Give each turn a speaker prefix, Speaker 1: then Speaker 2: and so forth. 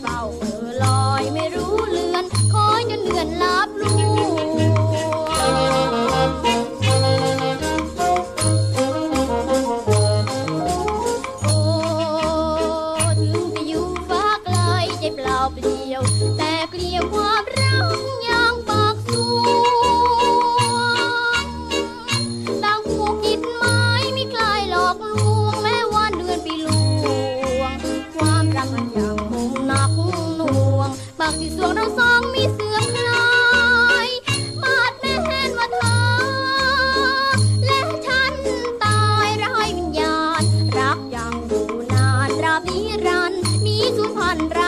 Speaker 1: เฝ้าเออลอยไม่รู้เลือน คอยจนเดือนลับลูโอ้ถึงจะอยู่ฟ้าไกลใจเปล่าเปลี่ยว แต่เกลียวว่า ของเราสองมีเสื่อมลอยบาดแม่แหนมาทอและฉันตายร้อยวิญญาณ รักยังอยู่นานราบนิรันมีสูญพันธุ์รา